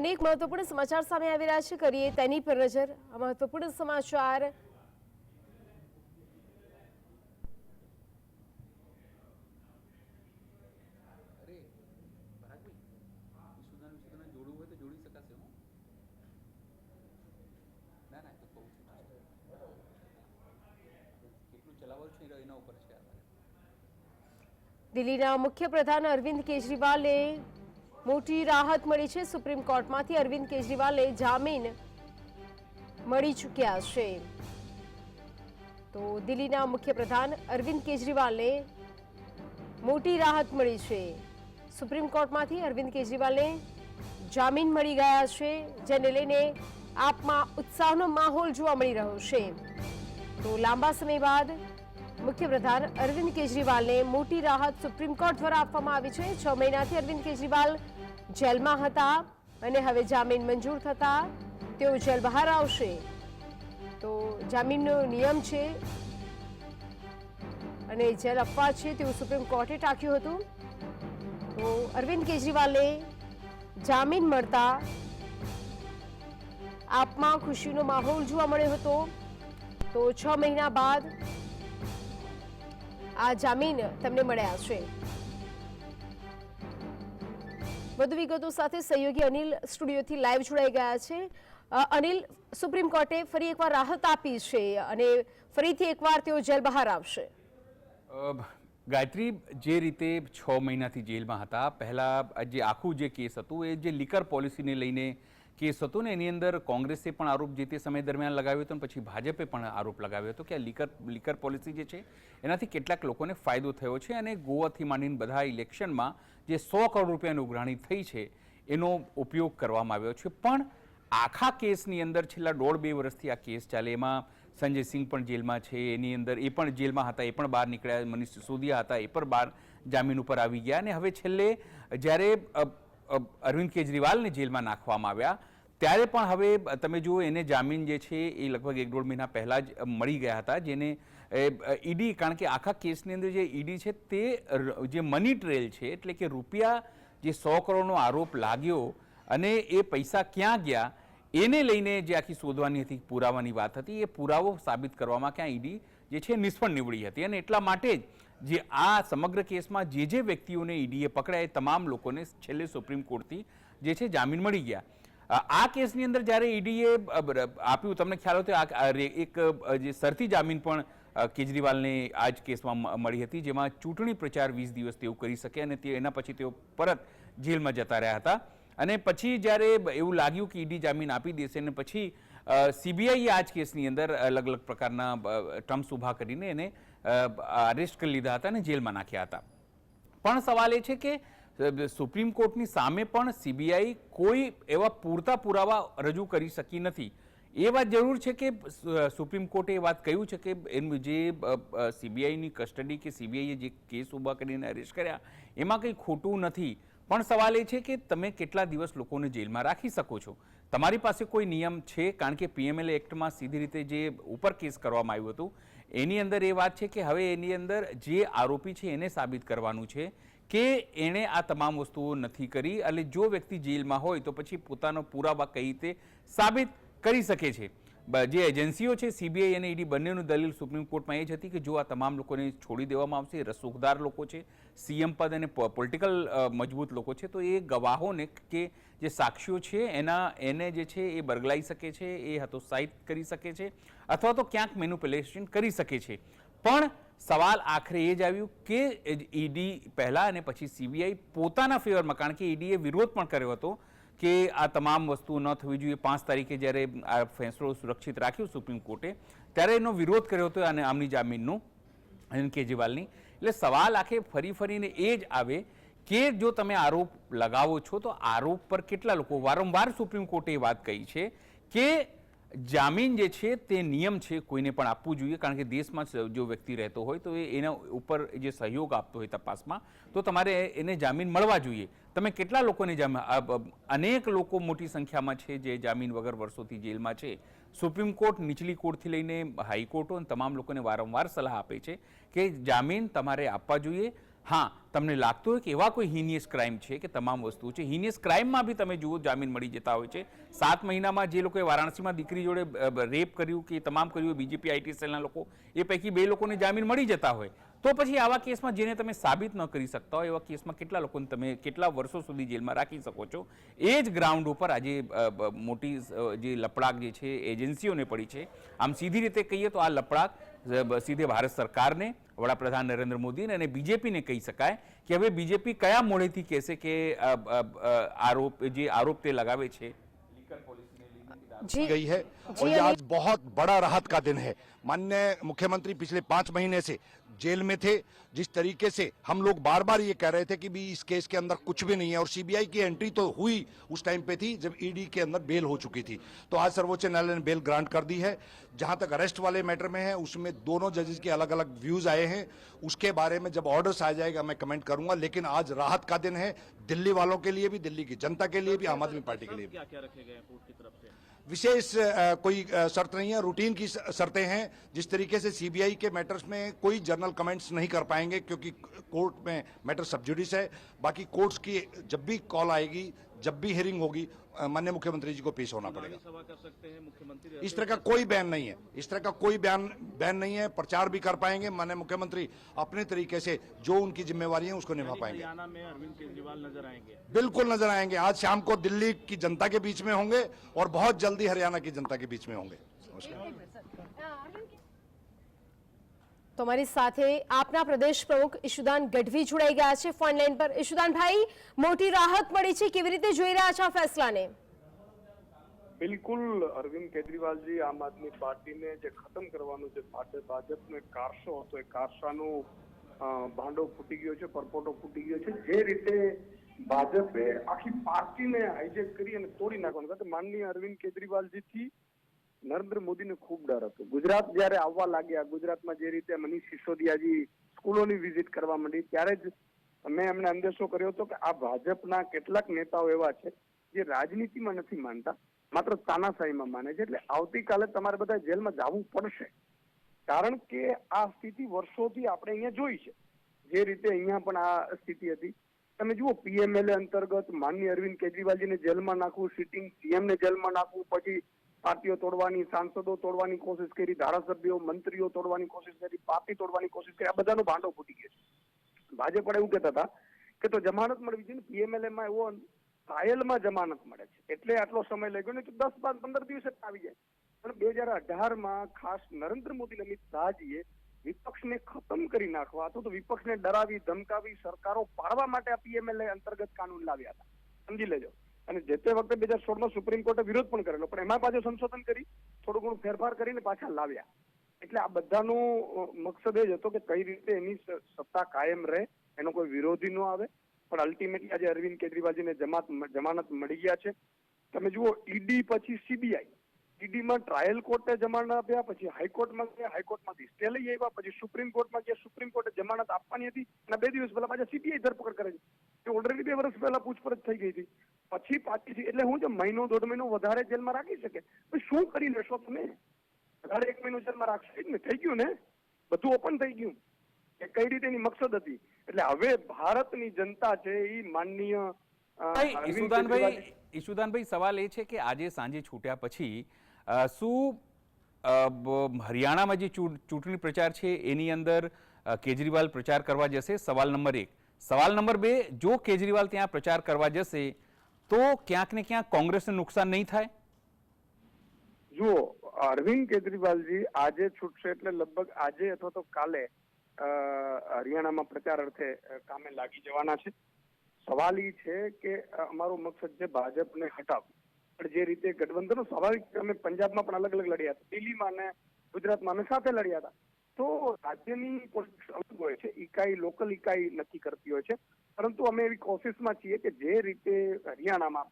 અનેક મહત્વપૂર્ણ સમાચાર સામે આવી રહ્યા છે. કરીએ તેની પર નજર. આ મહત્વપૂર્ણ સમાચાર. દિલ્હીના મુખ્ય પ્રધાન અરવિંદ કેજરીવાલને મોટી રાહત મળી છે. સુપ્રીમ કોર્ટમાંથી અરવિંદ કેજરીવાલે જામીન મળી ચૂક્યા છે. તો દિલ્હીના મુખ્યપ્રધાન અરવિંદ કેજરીવાલને મોટી રાહત મળી છે. સુપ્રીમ કોર્ટમાંથી અરવિંદ કેજરીવાલને જામીન મળી ગયા છે, જેને લઈને આપમાં ઉત્સાહનો માહોલ જોવા મળી રહ્યો છે. તો લાંબા સમય બાદ મુખ્યપ્રધાન અરવિંદ કેજરીવાલને મોટી રાહત સુપ્રીમ કોર્ટ દ્વારા આપવામાં આવી છે. છ મહિનાથી અરવિંદ કેજરીવાલ જેલમાં હતા અને હવે જામીન મંજૂર થતા તેઓ જેલ બહાર આવશે. તો જામીનનો નિયમ છે અને જેલ અપવાદ છે તેવું સુપ્રીમ કોર્ટે ટાંક્યું હતું. તો અરવિંદ કેજરીવાલને જામીન મળતા આપમાં ખુશીનો માહોલ જોવા મળ્યો હતો. તો છ મહિના બાદ આ જામીન તેમને મળ્યા છે. વધુ વિગતો સાથે સહયોગી અનિલ સ્ટુડિયોથી લાઈવ જોડાઈ ગયા છે. અનિલ, સુપ્રીમ કોર્ટે ફરી એકવાર રાહત આપી છે અને ફરીથી એકવાર તેઓ જેલ બહાર આવશે. ગાયત્રી, જે રીતે છ મહિનાથી જેલમાં હતા, પહેલાં જે આખું જે કેસ હતું, એ જે લિકર પોલિસીને લઈને કેસ હતો ને, એની અંદર કોંગ્રેસે પણ આરોપ જે તે સમય દરમિયાન લગાવ્યો હતો પછી ભાજપે પણ આરોપ લગાવ્યો હતો કે આ લિકર લિકર પોલિસી જે છે, એનાથી કેટલાક લોકોને ફાયદો થયો છે અને ગોવાથી માંડીને બધા ઇલેક્શનમાં જે સો કરોડ રૂપિયાની ઉઘરાણી થઈ છે, એનો ઉપયોગ કરવામાં આવ્યો છે. પણ આખા કેસની અંદર છેલ્લા દોઢ બે વર્ષથી આ કેસ ચાલે. એમાં સંજય સિંહ પણ જેલમાં છે, એની અંદર એ પણ જેલમાં હતા, એ પણ બહાર નીકળ્યા, મનીષ સિસોદિયા હતા, એ પણ બહાર જામીન ઉપર આવી ગયા. અને હવે છેલ્લે જ્યારે અરવિંદ કેજરીવાલને જેલમાં નાખવામાં આવ્યા ત્યારે પણ હવે તમે જુઓ, એને જામીન જે છે એ લગભગ એક દોઢ મહિના પહેલાં જ મળી ગયા હતા, જેને ઈડી, કારણ કે આખા કેસની અંદર જે ઈડી છે તે જે મની ટ્રેલ છે, એટલે કે રૂપિયા જે સો કરોડનો આરોપ લાગ્યો અને એ પૈસા ક્યાં ગયા, એને લઈને જે આખી શોધવાની હતી, પુરાવાની વાત હતી, એ પુરાવો સાબિત કરવામાં ક્યાં ઈડી જે છે નિષ્ફળ નીવડી હતી. અને એટલા માટે જ જે આ સમગ્ર કેસમાં જે જે વ્યક્તિઓને ઈડીએ પકડ્યા, એ તમામ લોકોને છેલ્લે સુપ્રીમ કોર્ટથી જે છે જામીન મળી ગયા. આ કેસની અંદર જ્યારે ઈડીએ આપ્યું, તમને ખ્યાલ હતો એક જે સરથી જામીન પણ કેજરીવાલને આ જ કેસમાં મળી હતી, જેમાં ચૂંટણી પ્રચાર વીસ દિવસ તેઓ કરી શકે અને તે, એના પછી તેઓ પરત જેલમાં જતા રહ્યા હતા. અને પછી જ્યારે એવું લાગ્યું કે ઈડી જામીન આપી દેશે અને પછી સીબીઆઈએ આ જ કેસની અંદર અલગ અલગ પ્રકારના ટર્મ્સ ઊભા કરીને એને અરેસ્ટ કરી લીધા હતા અને જેલમાં નાખ્યા હતા. પણ સવાલ એ છે કે સુપ્રીમ કોર્ટની સામે પણ સીબીઆઈ કોઈ એવા પૂરતા પુરાવા રજૂ કરી શકી નથી. એ વાત જરૂર છે કે સુપ્રીમ કોર્ટે એ વાત કહ્યું છે કે, એમ જે સીબીઆઈની કસ્ટડી કે સીબીઆઈએ જે કેસ ઊભા કરીને અરેસ્ટ કર્યા, એમાં કંઈ ખોટું નથી. પણ સવાલ એ છે કે, તમે કેટલા દિવસ લોકોને જેલમાં રાખી શકો છો? તમારી પાસે કોઈ નિયમ છે? કારણ કે પીએમએલ એક્ટમાં સીધી રીતે જે ઉપર કેસ કરવામાં આવ્યું હતું, એની અંદર એ વાત છે કે, હવે એની અંદર જે આરોપી છે એને સાબિત કરવાનું છે. કે એણે આ તમામ વસ્તુઓ નથી કરી અને જો વ્યક્તિ જેલમાં હોય તો પછી પોતાનો પુરાવા કઈ રીતે સાબિત કરી શકે છે? જે એજન્સીઓ છે સીબીઆઈ અને ઈડી બંનેનું દલીલ સુપ્રીમ કોર્ટમાં એ જ હતી કે જો આ તમામ લોકોને છોડી દેવામાં આવશે રસૂખદાર લોકો છે સીએમ પદ અને પોલિટિકલ મજબૂત લોકો છે, તો એ ગવાહોને કે જે સાક્ષીઓ છે, એના, એને જે છે એ બરગલાઈ શકે છે, એ હતોત્સાહિત કરી શકે છે, અથવા તો ક્યાંક મેન્યુપ્યુલેશન કરી શકે છે. પણ સવાલ આખરે એ જ આવ્યું કે ઈડી પહેલાં અને પછી સીબીઆઈ પોતાના ફેવરમાં, કારણ કે ઈડીએ વિરોધ પણ કર્યો હતો કે આ તમામ વસ્તુઓ ન થવી જોઈએ. પાંચ તારીખે જ્યારે આ ફેંસલો સુરક્ષિત રાખ્યો સુપ્રીમ કોર્ટે, ત્યારે એનો વિરોધ કર્યો હતો અને આમની જામીનનું અરવિંદ કેજરીવાલની. એટલે સવાલ આખે ફરી ફરીને એ જ આવે કે જો તમે આરોપ લગાવો છો, તો આરોપ પર કેટલા લોકો? વારંવાર સુપ્રીમ કોર્ટે એ વાત કહી છે કે જામીન જે છે તે નિયમ છે કોઈને પણ આપવું જોઈએ, કારણ કે દેશમાં જો વ્યક્તિ રહેતો હોય તો એના ઉપર જે સહયોગ આપતો હોય તપાસમાં, તો તમારે એને જામીન મળવા જોઈએ. તમે કેટલા લોકોને જામીન અનેક લોકો મોટી સંખ્યામાં છે જે જામીન વગર વર્ષોથી જેલમાં છે. સુપ્રીમ કોર્ટ નીચલી કોર્ટથી લઈને હાઈકોર્ટો તમામ લોકોને વારંવાર સલાહ આપે છે કે જામીન તમારે આપવા જોઈએ. હા, તમને લાગતું હોય કે એવા કોઈ હિનિયસ ક્રાઇમ છે કે તમામ વસ્તુ છે? હિનિયસ ક્રાઇમમાં બી તમે જુઓ, જામીન મળી જતા હોય છે. સાત મહિનામાં જે લોકોએ વારાણસીમાં દીકરી જોડે રેપ કર્યું કે તમામ કર્યું બીજેપી આઈટી સેલના લોકો, એ પૈકી બે લોકોને જામીન મળી જતા હોય. તો પછી આવા કેસમાં જેને તમે સાબિત ન કરી શકતા હોય એવા કેસમાં કેટલા લોકોને તમે કેટલા વર્ષો સુધી જેલમાં રાખી શકો છો એ જ ગ્રાઉન્ડ ઉપર આજે અ, બ- મોટી અ, જે લપડાક જે છે એજન્સીઓને પડી છે આમ સીધી રીતે કહીએ તો આ લપડાક અ, બ- સીધે ભારત સરકારને વડાપ્રધાન નરેન્દ્ર મોદીને અને બીજેપીને કહી શકાય કે હવે બીજેપી કયા મોડેથી કહેશે કે અ, અ, અ, આરોપ જે આરોપ તે લગાવે છે જી गई है और जी, ये अली- आज बहुत बड़ा राहत का दिन है माननीय मुख्यमंत्री पिछले पांच महीने से जेल में थे जिस तरीके से हम लोग बार बार ये कह रहे थे कि भी इस केस के अंदर कुछ भी नहीं है और सीबीआई की एंट्री तो हुई उस टाइम पे थी जब ईडी के अंदर बेल हो चुकी थी। तो आज सर्वोच्च न्यायालय ने बेल ग्रांट कर दी है। जहाँ तक अरेस्ट वाले मैटर में है उसमें दोनों जजेस के अलग अलग व्यूज़ आए हैं। उसके बारे में जब ऑर्डर्स आ जाएगा मैं कमेंट करूँगा लेकिन आज राहत का दिन है। दिल्ली वालों के लिए भी दिल्ली की जनता के लिए भी आम आदमी पार्टी के लिए भी। क्या क्या रखे गए कोर्ट की तरफ़ से? विशेष कोई शर्त नहीं है रूटीन की शर्तें हैं। जिस तरीके से सीबीआई के मैटर्स में कोई जर्नल कमेंट्स नहीं कर पाएँगे क्योंकि कोर्ट में मैटर सब्जुडिस है। बाकी कोर्ट्स की जब भी कॉल आएगी जब भी हियरिंग होगी माननीय मुख्यमंत्री जी को पेश होना पड़ेगा। सभा कर सकते हैं मुख्यमंत्री इस तरह का कोई बयान नहीं है। इस तरह का कोई बयान बैन नहीं है। प्रचार भी कर पाएँगे। माननीय मुख्यमंत्री अपने तरीके से जो उनकी जिम्मेवारी है उसको निभा पाएँगे। हरियाणा में अरविंद केजरीवाल नज़र आएँगे। बिल्कुल नज़र आएँगे। आज शाम को दिल्ली की जनता के बीच में होंगे और बहुत जल्दी हरियाणा की जनता के बीच में होंगे। તો અમારી સાથે આપના પ્રદેશ પ્રમુખ ઈશુદાન ગઢવી જોડાઈ ગયા છે ફોન લાઈન પર. ઈશુદાનભાઈ, મોટી રાહત મળી છે. કેવી રીતે જોઈ રહ્યા છો આ ફેસલાને? બિલકુલ, અરવિંદ કેજરીવાલજી, આમ આદમી પાર્ટીને જે ખતમ કરવાનું જે ભાજપનો એક કારસો હતો, એ કારસાનો ભાંડો ફૂટી ગયો છે, પરપોટો ફૂટી ગયો છે. જે રીતે ભાજપે આખી પાર્ટીને હાઈજેક કરી અને તોડી નાખવાનું. કારણ માનનીય અરવિંદ કેજરીવાલજીથી નરેન્દ્ર મોદીને ખૂબ ડર હતો. ગુજરાત જ્યારે આવવા લાગ્યા, ગુજરાતમાં જે રીતે મનીષ સિસોદિયાજી સ્કૂલોની વિઝિટ કરવા માંડી, ત્યારે જ મેં એમને અંદેશો કર્યો હતો કે આ ભાજપના કેટલાક નેતાઓ એવા છે, જે રાજનીતિમાં નથી માનતા, માત્ર તાનાશાહીમાં માને છે. એટલે આવતીકાલે તમારે બધા જેલમાં જવું પડશે. કારણ કે આ સ્થિતિ વર્ષોથી આપણે અહીંયા જોઈ છે. જે રીતે અહીંયા પણ આ સ્થિતિ હતી. તમે જુઓ પીએમએલએ અંતર્ગત માનની અરવિંદ કેજરીવાલજીને જેલમાં નાખવું સિટિંગ સીએમને જેલમાં નાખવું, પછી પાર્ટીઓ તોડવાની, સાંસદો તોડવાની કોશિશ કરી, ધારાસભ્યો, મંત્રીઓ તોડવાની કોશિશ કરી, પાર્ટી તોડવાની કોશિશ કરી, આ બધાનો ભાંડો ફૂટી ગયો ભાજપ પણ એવું કહેતા હતા કે તો જમાનત મળવી જોઈએ ને પીએમએલએ માં એવો ટ્રાયલમાં જમાનત મળે છે. એટલે આટલો સમય લઈ ગયો ને કે દસ બાર, પંદર દિવસે આવી જાય. પણ બે હજાર અઢારમાં ખાસ નરેન્દ્ર મોદી અમિત શાહજીએ વિપક્ષને ખતમ કરી નાખવા અથવા તો વિપક્ષને ડરાવી, ધમકાવી, સરકારો પાડવા માટે આ પીએમએલએ અંતર્ગત કાનૂન લાવ્યા હતા. સમજી લેજો. અને જે તે વખતે બે હજાર સોળમાં સુપ્રીમ કોર્ટે વિરોધ પણ કરેલો. પણ એમાં પાછું સંશોધન કરી, થોડું ઘણું ફેરફાર કરીને પાછા લાવ્યા. એટલે આ બધાનું મકસદ એ જ હતો કે કઈ રીતે એની સત્તા કાયમ રહે, એનો કોઈ વિરોધી ન આવે. પણ અલ્ટિમેટલી આજે અરવિંદ કેજરીવાલજીને જમાત, જમાનત મળી ગયા છે. તમે જુઓ, ઈડી પછી સીબીઆઈ ઈડીમાં ટ્રાયલ કોર્ટે જમાનત આપ્યા, પછી હાઈકોર્ટમાં ગયા હાઈકોર્ટમાંથી સ્ટે લઈ આવ્યા, પછી સુપ્રીમ કોર્ટમાં ગયા. સુપ્રીમ કોર્ટે જમાનત આપવાની હતી અને બે દિવસ પહેલા પાછા સીબીઆઈ ધરપકડ કરે છે. ઓલરેડી બે વર્ષ પહેલા પૂછપરછ થઈ ગઈ હતી. એટલે હું જો મહિનો દોઢ મહિનો વધારે જેલમાં રાખી શકે શું કરી લેશો તમે? વધારે એક મહિનો જેલમાં રાખશો ને થઈ ગયું ને? બધું ઓપન થઈ ગયું. કે કઈ રીતે એની મકસદ હતી? એટલે હવે ભારતની જનતા છે એ માનનીય ઈશુદાનભાઈ ઈશુદાનભાઈ સવાલ એ છે કે આજે સાંજે છૂટ્યા પછી શું હરિયાણામાં જે ચૂંટણી પ્રચાર છે એની અંદર કેજરીવાલ પ્રચાર કરવા જશે? સવાલ નંબર એક. સવાલ નંબર બે જો કેજરીવાલ ત્યાં પ્રચાર કરવા જશે તો ક્યાંક ને ક્યાંક કોંગ્રેસને નુકસાન નહીં થાય? જુઓ, અરવિંદ કેજરીવાલજી આજે છૂટશે એટલે લગભગ આજે અથવા તો કાલે હરિયાણામાં પ્રચાર અર્થે કામે લાગી જવાના છે. સવાલ એ છે કે અમારો મકસદ છે ભાજપને હટાવવું. પણ જે રીતે ગઠબંધનો સ્વાભાવિક અમે પંજાબમાં પણ અલગ અલગ લડ્યા હતા. દિલ્હીમાં અને ગુજરાતમાં અમે સાથે લડ્યા હતા. તો રાજ્યની પોલિટિક્સ અલગ હોય છે ઇકાઈ લોકલ ઇકાઈ નક્કી કરતી હોય છે. પરંતુ અમે એવી કોશિશમાં છીએ કે જે રીતે હરિયાણામાં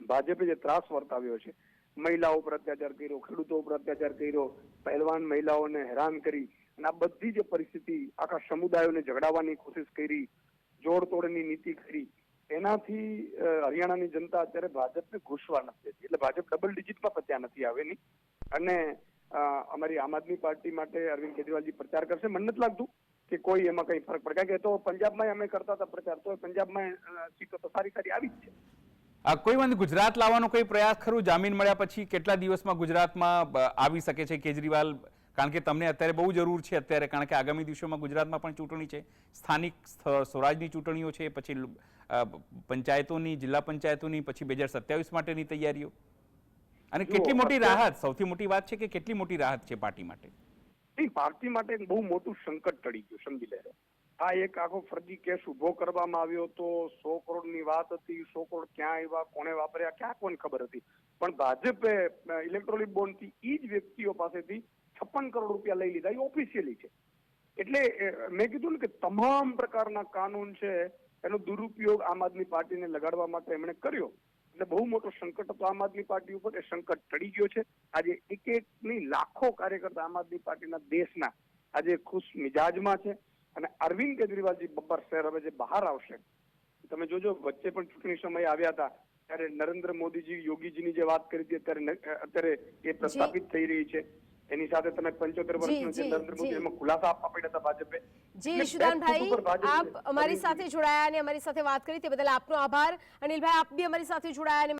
ભાજપે જે ત્રાસ વર્તાવ્યો છે, મહિલાઓ પર અત્યાચાર કર્યો, ખેડૂતો પર અત્યાચાર કર્યો, પહેલવાન મહિલાઓને હેરાન કરી અને આ બધી જે પરિસ્થિતિ, આખા સમુદાયોને ઝઘડાવવાની કોશિશ કરી, જોડતોડની નીતિ કરી, એનાથી હરિયાણાની જનતા અત્યારે ભાજપને ઘૂસવા નથી દેતી એટલે ભાજપ ડબલ ડિજિટમાં પત્યા નથી આવેની અને અમારી આમ આદમી પાર્ટી માટે અરવિંદ કેજરીવાલજી પ્રચાર કરશે. મને નથી લાગતું કે કોઈ એમાં કઈ ફરક પડે. કારણ કે તો પંજાબમાં અમે કરતા હતા પ્રચાર તો પંજાબમાં સીટો તો સારી સારી આવી જ છે. કોઈ વાંધો ગુજરાત લાવવાનો કોઈ પ્રયાસ ખરું? જામીન મળ્યા પછી કેટલા દિવસમાં ગુજરાતમાં આવી શકે છે કેજરીવાલ? કારણ કે તમને અત્યારે બહુ જરૂર છે અત્યારે કારણ કે આગામી દિવસોમાં ગુજરાતમાં પણ ચૂંટણી છે. સ્થાનિક સ્થ- સ્વરાજની ચૂંટણીઓ છે પછી પંચાયતોની જિલ્લા પંચાયતોની પછી બે હજાર સત્યાવીસ માટેની તૈયારીઓ. અને કેટલી મોટી રાહત? સૌથી મોટી વાત છે કે કેટલી મોટી રાહત છે પાર્ટી માટે? પાર્ટી માટે એક બહુ મોટું સંકટ ટળી ગયું, સમજી લેજો આ એક આખો ફરજી કેસ ઊભો કરવામાં આવ્યો હતો. સો કરોડની વાત હતી, સો કરોડ ક્યાં આવ્યા કોને વાપર્યા, ક્યાં કોને ખબર હતી. પણ ભાજપે ઇલેક્ટ્રોનિક બોન્ડથી ઈ જ વ્યક્તિઓ પાસેથી છપ્પન કરોડ રૂપિયા લઈ લીધા એ ઓફિશિયલી છે. એટલે મેં કીધું ને કે તમામ પ્રકારના કાનૂન છે, એનો દુરુપયોગ આમ આદમી પાર્ટીને લગાડવા માટે એમણે કર્યો. એટલે બહુ મોટો સંકટ હતો આમ આદમી પાર્ટી ઉપર. એ સંકટ ટળી ગયો છે. આજે એક એક ની લાખો કાર્યકર્તા આમ આદમી પાર્ટીના દેશના આજે ખુશ મિજાજમાં છે. અને અરવિંદ કેજરીવાલજી બબ્બર શહેર હવે જે બહાર આવશે તમે જોજો વચ્ચે પણ ચૂંટણી સમયે આવ્યા હતા. ત્યારે નરેન્દ્ર મોદીજી યોગીજીની જે વાત કરી હતી અત્યારે અત્યારે એ પ્રસ્થાપિત થઈ રહી છે. એની સાથે તમે પંચોતેર વર્ષનો જે નરેન્દ્ર મોદી એમાં ખુલાસા આપવા પડ્યા હતા ભાજપે. જી ઈશુદાનભાઈ આપ અમારી સાથે જોડાયા અને અમારી સાથે વાત કરી તે બદલ આપનો આભાર. અનિલભાઈ આપ બી અમારી સાથે જોડાયા અને